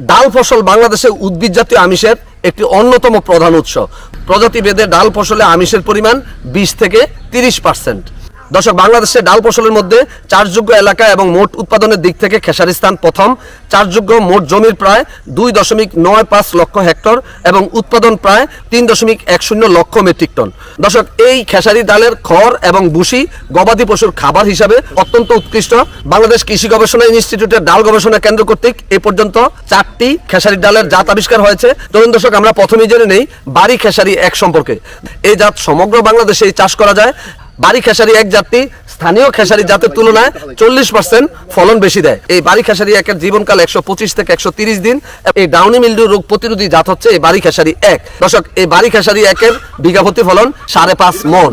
ডাল ফসল বাংলাদেশে উদ্ভিদ জাতীয় আমিষের একটি অন্যতম প্রধান উৎস। প্রজাতি বেদে ডাল ফসলে আমিষের পরিমাণ বিশ থেকে তিরিশ পার্সেন্ট। দর্শক, বাংলাদেশে ডাল ফসলের মধ্যে চাষযোগ্য এলাকা এবং মোট উৎপাদনের দিক থেকে খেসারি স্থান প্রথম। চাষযোগ্য মোট জমির প্রায় দুই দশমিক নয় পাঁচ লক্ষ হেক্টর এবং উৎপাদন প্রায় তিন দশমিক এক শূন্য লক্ষ মেট্রিক টন। দর্শক, এই খেসারি ডালের খড় এবং বুসি গবাদি পশুর খাবার হিসাবে অত্যন্ত উৎকৃষ্ট। বাংলাদেশ কৃষি গবেষণা ইনস্টিটিউটের ডাল গবেষণা কেন্দ্র কর্তৃক এ পর্যন্ত চারটি খেসারি ডালের জাত আবিষ্কার হয়েছে। তরুণ দর্শক, আমরা প্রথমেই জেনে নেই বাড়ি খেসারি এক সম্পর্কে। এই জাত সমগ্র বাংলাদেশে চাষ করা যায়। বাড়ি খেসারি এক জাতটি স্থানীয় খেসারি জাতের তুলনায় চল্লিশ পার্সেন্ট ফলন বেশি দেয়। এই বাড়ি খেসারি একের জীবনকাল একশো পঁচিশ থেকে একশো তিরিশ দিন এই ডাউনি মিল্ডিউ রোগ প্রতিরোধী জাত হচ্ছে এই বাড়ি খেসারি এক। দর্শক, এই বাড়ি খেসারি একের বিঘাপতি ফলন সাড়ে পাঁচ মন।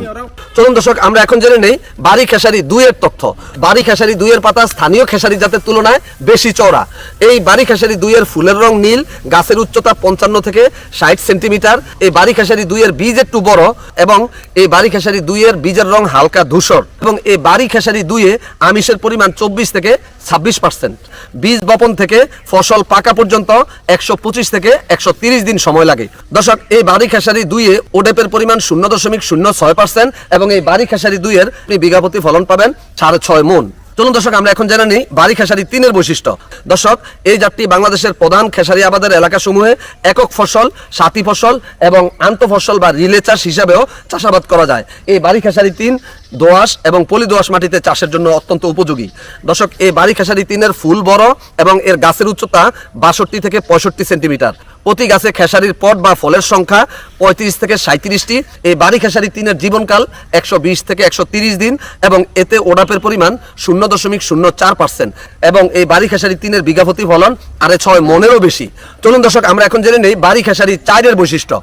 চলুন দর্শক, আমরা এখন জেনে নেই বাড়ি খেসারি দুইয়ের তথ্য। বাড়ি খেসারি দুইয়ের পাতা স্থানীয় খেসারি জাতের তুলনায় বেশি চওড়া। এই বাড়ি খেসারি দুইয়ের ফুলের রং নীল, গাছের উচ্চতা পঞ্চান্ন থেকে ষাট সেন্টিমিটার। এই বাড়ি খেসারি দুইয়ের বীজ একটু বড় এবং এই বাড়ি খেসারি দুইয়ের বীজের রং হালকা ধূসর। এবং এই বাড়ি খেসারি দুইয়ে আমিষের পরিমাণ চব্বিশ থেকে ছাব্বিশ পার্সেন্ট। বীজ বপন থেকে ফসল পাকা পর্যন্ত একশো পঁচিশ থেকে একশো তিরিশ দিন সময় লাগে। দর্শক, এই বাড়ি খেসারি দুইয়ে ওডেপের পরিমাণ শূন্য দশমিক শূন্য ছয় পার্সেন্ট এবং এই বাড়ি খেসারি দুইয়ের আপনি বিঘাপতি ফলন পাবেন সাড়ে ছয় মন। চলুন দর্শক, আমরা এখন জেনে নিই বাড়ি খেসারি তিনের বৈশিষ্ট্য। দর্শক, এই জাতটি বাংলাদেশের প্রধান খেসারি আবাদের এলাকাসমূহে একক ফসল, সাথী ফসল এবং আন্ত ফসল বা রিলে চাষ হিসাবেও চাষাবাদ করা যায়। এই বাড়ি খেসারি তিন দোআঁশ এবং পলি দোআঁশ মাটিতে চাষের জন্য অত্যন্ত উপযোগী। দর্শক এই বাড়ি খেসারি তিনের ফুল বড় এবং এর গাছের উচ্চতা বাষট্টি থেকে পঁয়ষট্টি সেন্টিমিটার। প্রতি গাছে খেসারির পট বা ফলের সংখ্যা পঁয়ত্রিশ থেকে সাঁত্রিশটি এই বাড়ি খেসারি তিনের জীবনকাল একশো বিশ থেকে একশো তিরিশ দিন এবং এতে ওডাপের পরিমাণ শূন্য দশমিক শূন্য চার পার্সেন্ট এবং এই বাড়ি খেসারি তিনের বিঘাপতি ফলন আরে ছয় মনেরও বেশি। চলুন দর্শক, আমরা এখন জেনে নেই বাড়ি খেসারি চারের বৈশিষ্ট্য।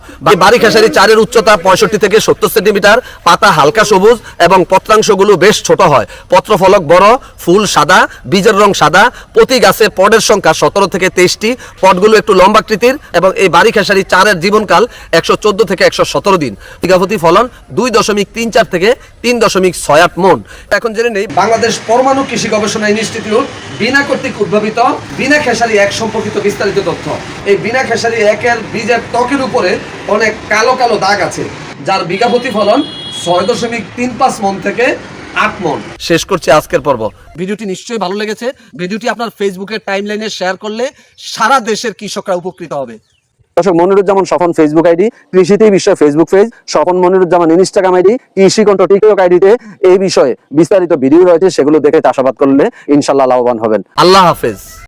বাড়ি খেসারি চারের উচ্চতা পঁয়ষট্টি থেকে সত্তর সেন্টিমিটার, পাতা হালকা সবুজ এবং পত্রাংশগুলো বেশ ছোট হয়। পত্রফলক বড়, ফুল সাদা, বীজের রং সাদা, প্রতি গাছে পটের সংখ্যা সতেরো থেকে তেইশটি। পটগুলো একটু লম্বাকৃতির এবং এই বাড়ি খেসারি চারের জীবনকাল একশো চোদ্দ থেকে একশো সতেরো দিন। বিঘাপতি ফলন দুই দশমিক তিন চার থেকে তিন দশমিক ছয় আট মন। এখন জেনে নেই, বাংলাদেশ পরমাণু কৃষি গবেষণা ইনস্টিটিউট বিনা কর্তৃক উদ্ভাবিত, বিনা খেসারি এক সম্পর্কিত বিস্তারিত তথ্য। এই বিনা খেসারি একের বীজের ত্বকের উপরে অনেক কালো কালো দাগ আছে, যার বিঘাপতি ফলন ছয় দশমিক তিন পাঁচ মন থেকে আট মন। শেষ করছি আজকের পর্ব। ভিডিওটি নিশ্চয়ই ভালো লেগেছে। ভিডিওটি আপনার ফেসবুকের টাইমলাইনে শেয়ার করলে সারা দেশের কৃষকরা উপকৃত হবে। দর্শক মনিরুজ্জামান স্বপন ফেসবুক আইডি কৃষিতে বিষয়ে Facebook page Swapan Moniruzzaman Instagram ID Krishi Kantha TikTok আইডিতে এই বিষয়ে বিস্তারিত ভিডিও রয়েছে সেগুলো দেখে চাষাবাদ করলে ইনশাল্লাহ লাভবান হবেন। আল্লাহ হাফেজ।